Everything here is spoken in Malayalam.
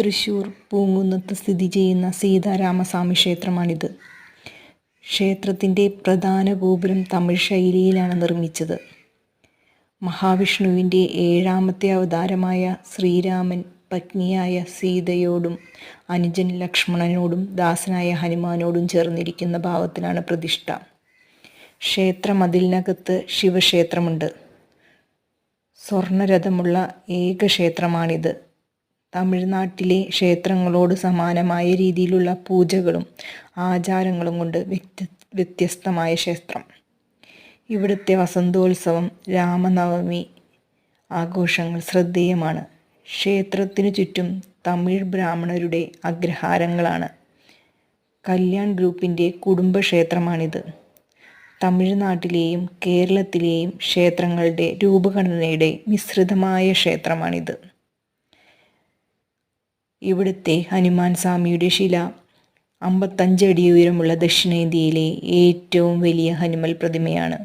തൃശ്ശൂർ പൂങ്കുന്നത്ത് സ്ഥിതി ചെയ്യുന്ന സീതാരാമസ്വാമി ക്ഷേത്രമാണിത്. ക്ഷേത്രത്തിന്റെ പ്രധാന ഗോപുരം തമിഴ് ശൈലിയിലാണ് നിർമ്മിച്ചത്. മഹാവിഷ്ണുവിന്റെ ഏഴാമത്തെ അവതാരമായ ശ്രീരാമൻ പത്നിയായ സീതയോടും അനുജൻ ലക്ഷ്മണനോടും ദാസനായ ഹനുമാനോടും ചേർന്നിരിക്കുന്ന ഭാവത്തിലാണ് പ്രതിഷ്ഠ. ക്ഷേത്രമതിലിനകത്ത് ശിവക്ഷേത്രമുണ്ട്. സ്വർണരഥമുള്ള ഏക ക്ഷേത്രമാണിത്. തമിഴ്നാട്ടിലെ ക്ഷേത്രങ്ങളോട് സമാനമായ രീതിയിലുള്ള പൂജകളും ആചാരങ്ങളും കൊണ്ട് വ്യക്തി വ്യത്യസ്തമായ ക്ഷേത്രം. ഇവിടുത്തെ വസന്തോത്സവം രാമനവമി ആഘോഷങ്ങൾ ശ്രദ്ധേയമാണ്. ക്ഷേത്രത്തിനു ചുറ്റും തമിഴ് ബ്രാഹ്മണരുടെ അഗ്രഹാരങ്ങളാണ് കല്യാൺ ഗ്രൂപ്പിന്റെ കുടുംബക്ഷേത്രമാണിത്. തമിഴ്നാട്ടിലെയും കേരളത്തിലെയും ക്ഷേത്രങ്ങളുടെ രൂപഘടനയുടെ മിശ്രിതമായ ക്ഷേത്രമാണിത്. ഇവിടുത്തെ ഹനുമാൻ സ്വാമിയുടെ ശില. അമ്പത്തഞ്ചടി ഉയരമുള്ള ദക്ഷിണേന്ത്യയിലെ ഏറ്റവും വലിയ ഹനുമൽ പ്രതിമയാണ്.